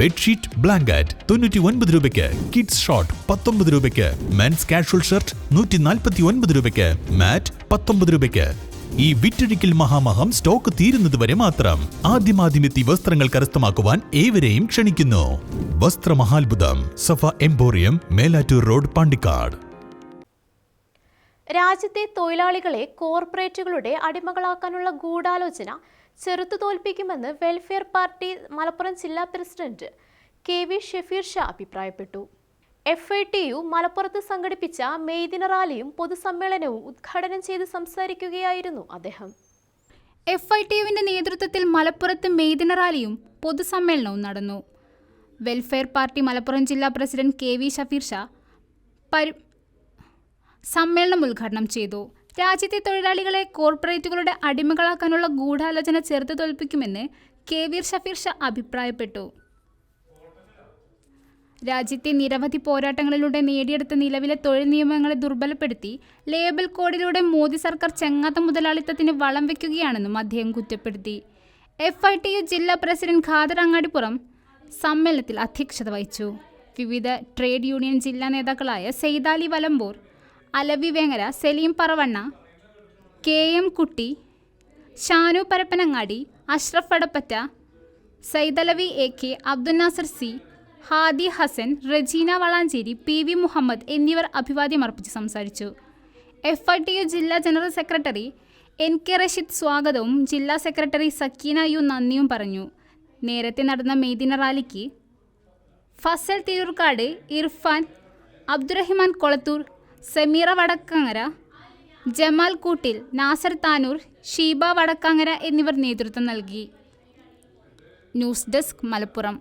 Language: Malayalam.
ബെഡ്ഷീറ്റ് ബ്ലാങ്കറ്റ് തൊണ്ണൂറ്റി ഒൻപത് രൂപയ്ക്ക്. കിഡ്സ് ഷോർട്ട് പത്തൊമ്പത് രൂപയ്ക്ക്. മെൻസ് കാഷ്വൽ ഷർട്ട് നൂറ്റി നാൽപ്പത്തി ഒൻപത് രൂപയ്ക്ക്. മാറ്റ് പത്തൊമ്പത് രൂപയ്ക്ക്. ഈ വിറ്റഴിക്കൽ മഹാമഹം സ്റ്റോക്ക് തീരുന്നത് വരെ മാത്രം. ആദ്യമാദ്യമെത്തി വസ്ത്രങ്ങൾ കരസ്ഥമാക്കുവാൻ ഏവരെയും ക്ഷണിക്കുന്നു. വസ്ത്രമഹാത്ഭുതം സഫ എംപോറിയം മേലാറ്റൂർ റോഡ് പാണ്ടിക്കാട്. രാജ്യത്തെ തൊഴിലാളികളെ കോർപ്പറേറ്റുകളുടെ അടിമകളാക്കാനുള്ള ഗൂഢാലോചന ചെറുത്തു തോൽപ്പിക്കുമെന്ന് വെൽഫെയർ പാർട്ടി മലപ്പുറം ജില്ലാ president K V Shefeer Shah അഭിപ്രായപ്പെട്ടു. എഫ് ഐ ടി യു മലപ്പുറത്ത് സംഘടിപ്പിച്ച മെയ്ദിന റാലിയും പൊതുസമ്മേളനവും ഉദ്ഘാടനം ചെയ്ത് സംസാരിക്കുകയായിരുന്നു അദ്ദേഹം. എഫ് ഐ ടി യുവിന്റെ നേതൃത്വത്തിൽ മലപ്പുറത്ത് മെയ്ദിന റാലിയും പൊതുസമ്മേളനവും നടന്നു. വെൽഫെയർ പാർട്ടി മലപ്പുറം ജില്ലാ president K V Shafeer Shah സമ്മേളനം ഉദ്ഘാടനം ചെയ്തു. രാജ്യത്തെ തൊഴിലാളികളെ കോർപ്പറേറ്റുകളുടെ അടിമകളാക്കാനുള്ള ഗൂഢാലോചന ചെറുത്തു തോൽപ്പിക്കുമെന്ന് കെ വീർ ഷഫീർ ഷാ അഭിപ്രായപ്പെട്ടു. രാജ്യത്തെ നിരവധി പോരാട്ടങ്ങളിലൂടെ നേടിയെടുത്ത നിലവിലെ തൊഴിൽ നിയമങ്ങളെ ദുർബലപ്പെടുത്തി ലേബൽ കോഡിലൂടെ മോദി സർക്കാർ ചെങ്ങാത്ത മുതലാളിത്തത്തിന് വളം വയ്ക്കുകയാണെന്നും അദ്ദേഹം കുറ്റപ്പെടുത്തി. എഫ് ഐ ടി യു ജില്ലാ പ്രസിഡന്റ് ഖാദർ അങ്ങാടിപ്പുറം സമ്മേളനത്തിൽ അധ്യക്ഷത വഹിച്ചു. വിവിധ ട്രേഡ് യൂണിയൻ ജില്ലാ നേതാക്കളായ Saithali Valambur Alavi Vengara Saleem Paravanna K M Kutty Shanu Parappanangadi Ashraf Adappatta Saidalavi A K Abdul Nasar C Hadi Hasan Rejeena Valanchery P V Muhammad എന്നിവർ അഭിവാദ്യം അർപ്പിച്ച് സംസാരിച്ചു. എഫ് ഐ ടി യു ജില്ലാ general secretary N K Rasheed സ്വാഗതവും ജില്ലാ സെക്രട്ടറി സക്കീന യു നന്ദിയും പറഞ്ഞു. നേരത്തെ നടന്ന മെയ്ദിന റാലിക്ക് ഫസൽ തിരൂർക്കാട് ഇർഫാൻ അബ്ദുറഹിമാൻ കൊളത്തൂർ സമീറ വടക്കങ്ങര ജമാൽ കൂട്ടിൽ നാസർ താനൂർ ഷീബ വടക്കങ്ങര എന്നിവർ നേതൃത്വം നൽകി. News desk Malappuram.